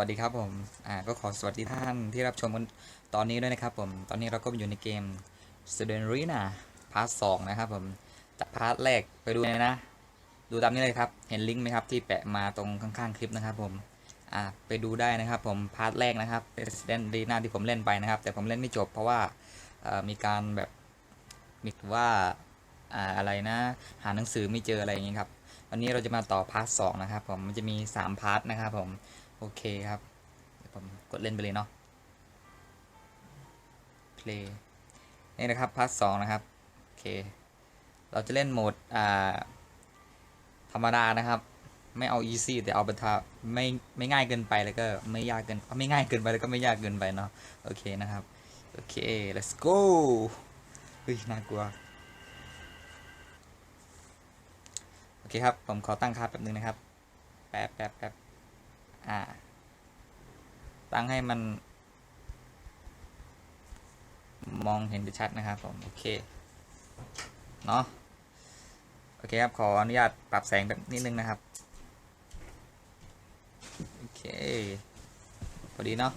สวัสดีครับผมอ่าก็ขอสวัสดีท่านที่รับชมกันตอนนี้ด้วยนะครับผม ตอนนี้เราก็อยู่ในเกม Student r e n a พาร์ทสองนะครับผมจากพาร์ทแรกไปดูเลยนะ ดูตามนี้เลยครับ เห็นลิงก์ไหมครับที่แปะมาตรงข้างๆคลิปนะครับผมอ่าไปดูได้นะครับผมพาร์ทแรกนะครับ Student r e n a ที่ผมเล่นไปนะครับ แต่ผมเล่นไม่จบเพราะว่ามีการแบบมีว่าอ่าอะไรนะ หาหนังสือไม่เจออะไรอย่างงี้ครับวันนี้เราจะมาต่อพาร์ทสองนะครับผมมันจะมีสามพาร์ทนะครับผม โอเคครับเดี๋ยวผมกดเล่นไปเลยเนาะ play นี่นะครับพาร์ทสองนะครับ โอเค เราจะเล่นโหมด อ่า ธรรมดานะครับ ไม่เอา easy แต่เอาไปทาไม่ไม่ง่ายเกินไปแล้วก็ไม่ยากเกินไม่ง่ายเกินไปแล้วก็ไม่ยากเกินไปเนาะ โอเคนะครับ โอเค let's go เฮ้ยน่ากลัว โอเคครับ ผมขอตั้งค่าแป๊บนึงนะครับ แป๊บแป๊บแป๊บ อ่า ตั้งให้มัน มองเห็นได้ชัดนะครับผม โอเค เนาะโอเคครับ ขออนุญาตปรับแสงแบบนิดนึงนะครับ โอเค พอดีเนาะ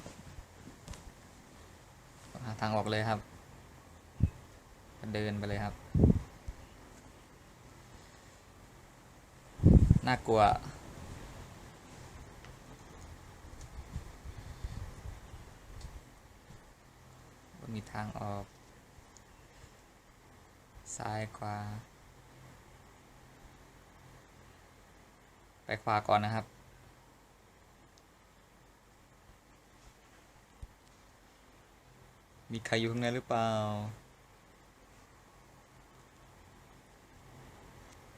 หาทางออกเลยครับ เดินไปเลยครับ น่ากลัว มีทางออก ซ้ายขวา ไปขวาก่อนนะครับ มีใครอยู่ข้างในหรือเปล่า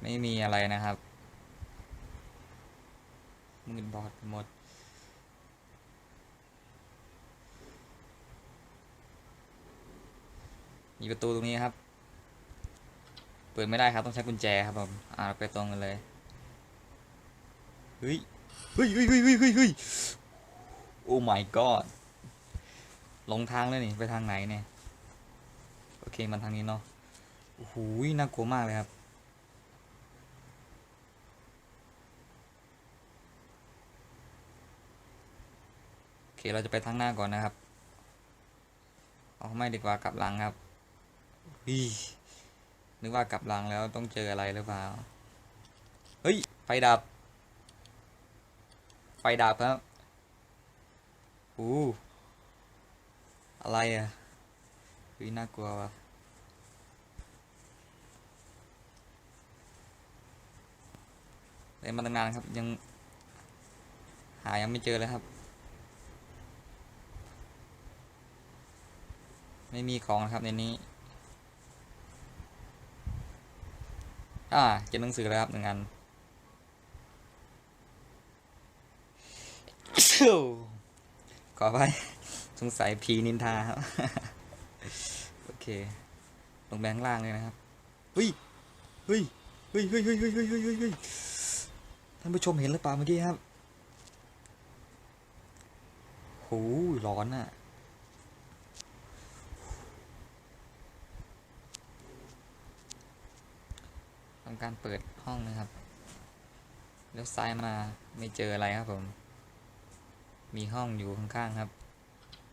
ไม่มีอะไรนะครับมืดบอดหมด มีประตูตรงนี้ครับ เปิดไม่ได้ครับต้องใช้กุญแจครับผมอ่าเราไปตรงกันเลยเฮ้ยเฮ้ยเฮ้ยเฮ้ยเฮ้ยเฮ้ยโอ้ my god หลงทางเลยนี่ไปทางไหนเนี่ยโอเคมันทางนี้เนาะโอ้โหน่ากลัวมากเลยครับโอเคเราจะไปทางหน้าก่อนนะครับเอาไม่ดีกว่ากลับหลังครับ ฮีนึกว่ากลับหลังแล้วต้องเจออะไรหรือเปล่า เฮ้ย ไฟดับ ไฟดับครับอู้อะไรอะเฮ้ยน่ากลัวว่ะเล่นมาตั้งนานครับ ยัง หายังไม่เจอเลยครับ ไม่มีของนะครับในนี้ อ่าเจอหนังสือแล้วครับหนึ่งอันขอไปสงสัยผีนินทาครับ โอเค ลงแบงค์ล่างเลยนะครับเฮ้ยเฮ้ยเฮ้ยเฮ้ยเฮ้ยเฮ้ยเฮ้ยเฮ้ยเฮ้ยเฮ้ยท่านผู้ชมเห็นหรือเปล่าเมื่อกี้ครับโหร้อนอะทำการเปิดห้องนะครับแล้วซ้ายมาไม่เจออะไรครับผม มีห้องอยู่ข้างๆครับ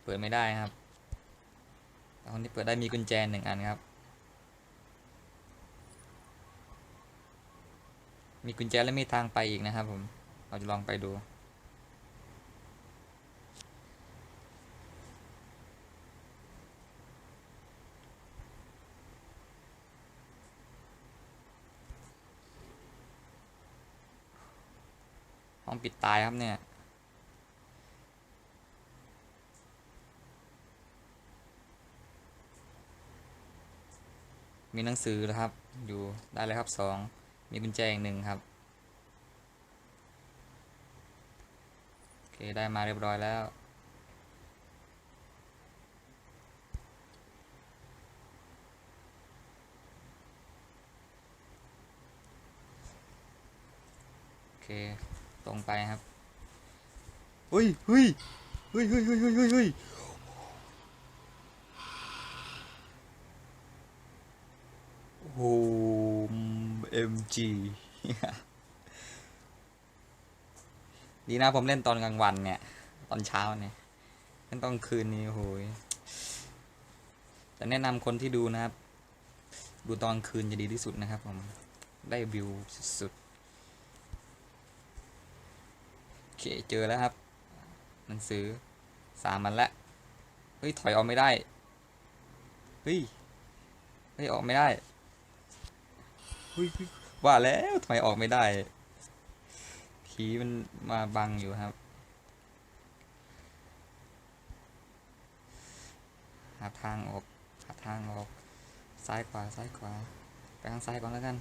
เปิดไม่ได้ครับแต่ห้องที่เปิดได้มีกุญแจหนึ่งอันครับ มีกุญแจและมีทางไปอีกนะครับผม เราจะลองไปดู ห้องปิดตายครับเนี่ย มีหนังสือนะครับ อยู่ได้เลยครับสอง มีกุญแจอีกหนึ่งครับ โอเค ได้มาเรียบร้อยแล้วโอเค ตรงไปครับเฮ้ยเฮ้ยเฮ้ยเฮ้ยเฮ้ยเฮ้ยฮ้ยโอ้เอ็มจีดีนะผมเล่นตอนกลางวันเนี่ย ตอนเช้าเนี่ยเล่นตอนคืนนี้โอ้ยแต่แนะนำคนที่ดูนะครับ ดูตอนคืนจะดีที่สุดนะครับผม ได้วิวสุด เคเจอแล้วครับหนังสือสามมันละเฮ้ยถอยออกไม่ได้เฮ้ยเฮ้ยออกไม่ได้เฮ้ยว่าแล้วถอยออกไม่ได้ผีมันมาบังอยู่ครับหาทางออกหาทางออกซ้ายขวาซ้ายขวาไปทางซ้ายก่อนแล้วกัน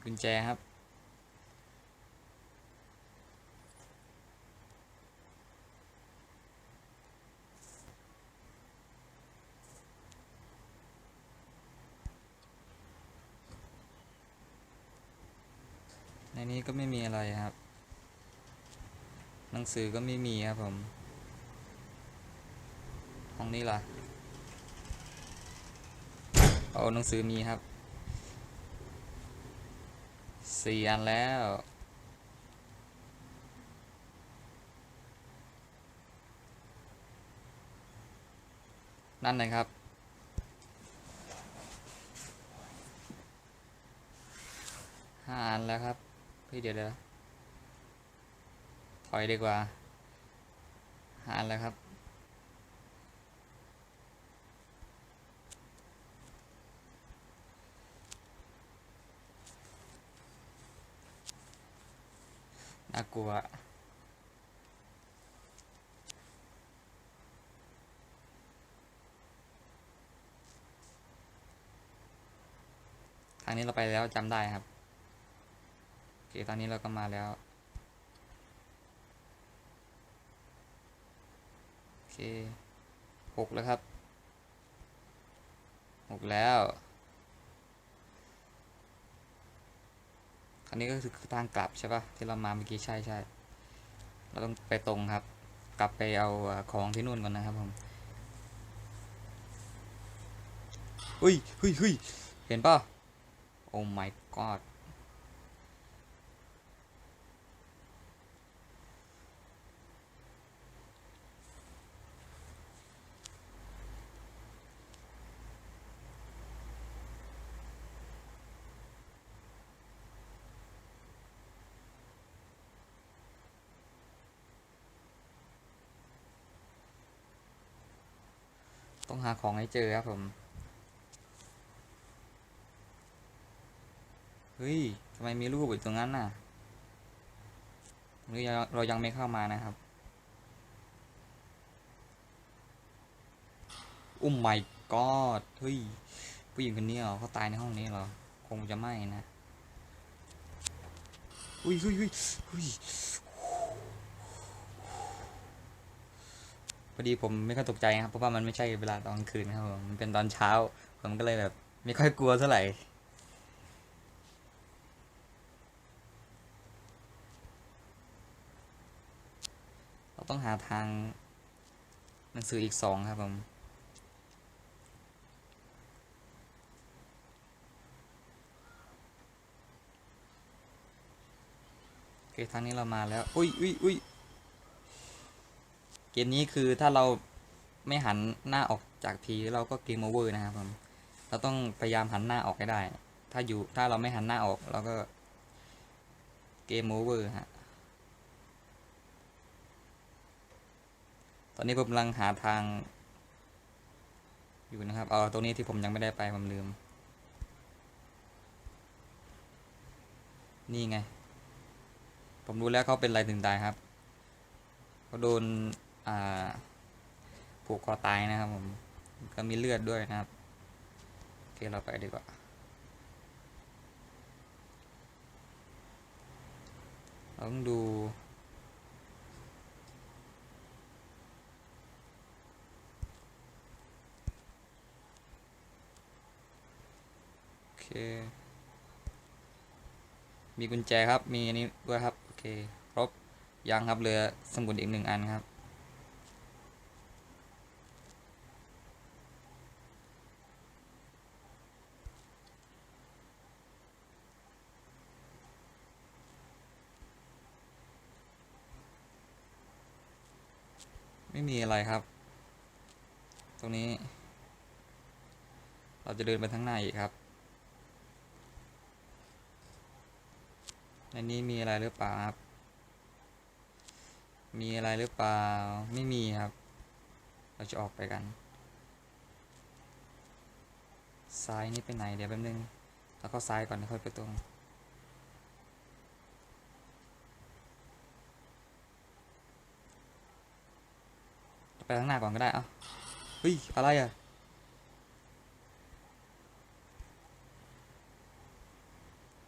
มีกุญแจครับ ในนี้ก็ไม่มีอะไรครับ หนังสือก็ไม่มีครับผม ห้องนี้ล่ะ เอาหนังสือมีครับ สี่อันแล้ว นั่นนะครับ ห้าอันแล้วครับเฮ้ยเดี๋ยวเดี๋ยวถอยดีกว่า ห้าอันแล้วครับ น่ากลัวทางนี้เราไปแล้วจำได้ครับ โอเค ตอนนี้เราก็มาแล้ว โอเคหกแล้วครับหกแล้ว อันนี้ก็คือทางกลับใช่ปะที่เรามาเมื่อกี้ใช่ใช่เราต้องไปตรงครับ กลับไปเอาของที่นู่นก่อนนะครับผมเฮ้ยเฮ้ยเฮ้ยเห็นปะโอ้ my god ต้องหาของให้เจอครับผม เฮ้ยทำไมมีรูปอยู่ตรงนั้นน่ะเราเรายังไม่เข้ามานะครับ อุ้ม my god เฮ้ย ผู้หญิงคนนี้เหรอเขาตายในห้องนี้เหรอ คงจะไม่นะ อุ้ยเฮ้ยเฮ้ยเฮ้ย อดีผมไม่ค่อยตกใจครับเพราะว่ามันไม่ใช่เวลาตอนคืนครับผมมันเป็นตอนเช้า ผมก็เลยแบบ ไม่ค่อยกลัวเท่าไหร่เราต้องหาทางหนังสืออีกสองครับผมโอเคทางนี้เรามาแล้ว อุ้ยอุ้ยอุ้ย เกมนี้คือถ้าเราไม่หันหน้าออกจากผีเราก็เกมโอเวอร์นะครับผมเราต้องพยายามหันหน้าออกให้ได้ ถ้าอยู่ถ้าเราไม่หันหน้าออกเราก็เกมโอเวอร์ฮะตอนนี้ผมกำลังหาทาง อยู่นะครับ เอาตรงนี้ที่ผมยังไม่ได้ไปผมลืม นี่ไง ผมรู้แล้วเขาเป็นอะไรถึงตายครับเขาโดน ผูกคอตายนะครับผมก็มีเลือดด้วยนะครับโอเคเราไปดีกว่าเราต้องดูโอเคมีกุญแจครับมีอันนี้ด้วยครับโอเคครบยังครับเหลือสมุดอีกหนึ่งอันครับ ไม่มีอะไรครับ ตรงนี้ เราจะเดินไปทางหน้าอีกครับในนี้มีอะไรหรือเปล่าครับ มีอะไรหรือเปล่า ไม่มีครับ เราจะออกไปกัน ซ้ายนี่ไปไหนเดี๋ยวแป๊บนึง แล้วก็ซ้ายก่อนค่อยไปตรง ไปข้างหน้าก่อนก็ได้ เอ้าเฮ้ย อะไรอะ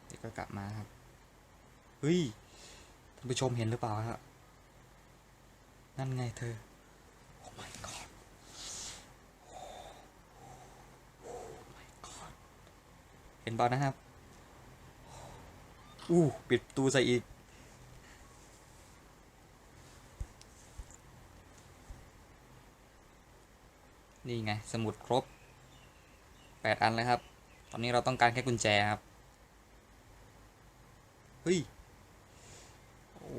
เดี๋ยวก็กลับมาครับ เฮ้ย ท่านผู้ชมเห็นหรือเปล่าครับ นั่นไงเธอ โอ้ my god โอ้ my god เห็นเปล่านะครับ อู้ ปิดตูใส่อีก นี่ไง สมุดครบแปดอันเลยครับ ตอนนี้เราต้องการแค่กุญแจครับ เฮ้ยโอ้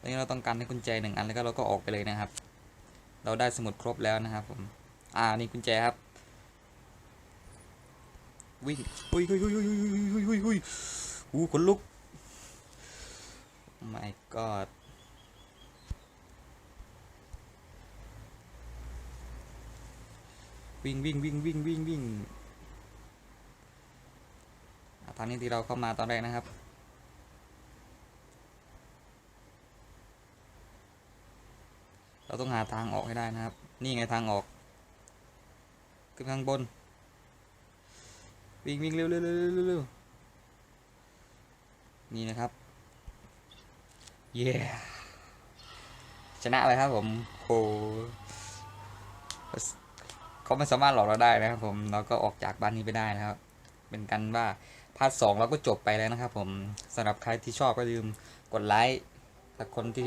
ตอนนี้เราต้องการให้กุญแจหนึ่งอันแล้วก็เราก็ออกไปเลยนะครับ เราได้สมุดครบแล้วนะครับผม อ่า นี่กุญแจครับ วิ่งอุ้ยอุ้ยอุ้ยอุ้ยอุ้ยอุ้ยอุ้ยอู้ขนลุก my god วิ่งวิ่งวิ่งวิ่งวิ่งวิ่งทางนี้ที่เราเข้ามาตอนแรกนะครับเราต้องหาทางออกให้ได้นะครับ นี่ไงทางออก ขึ้นข้างบน วิ่งวิ่งเร็วเร็วเร็วเร็วเร็วนี่นะครับ เย้ชนะเลยครับผมโหเขาไม่สามารถหลอกเราได้นะครับผม เราก็ออกจากบ้านนี้ไปได้นะครับ เป็นกันว่าพาร์ทสองเราก็จบไปแล้วนะครับผมสำหรับใครที่ชอบก็อย่าลืมกดไลค์ถ้าคนที่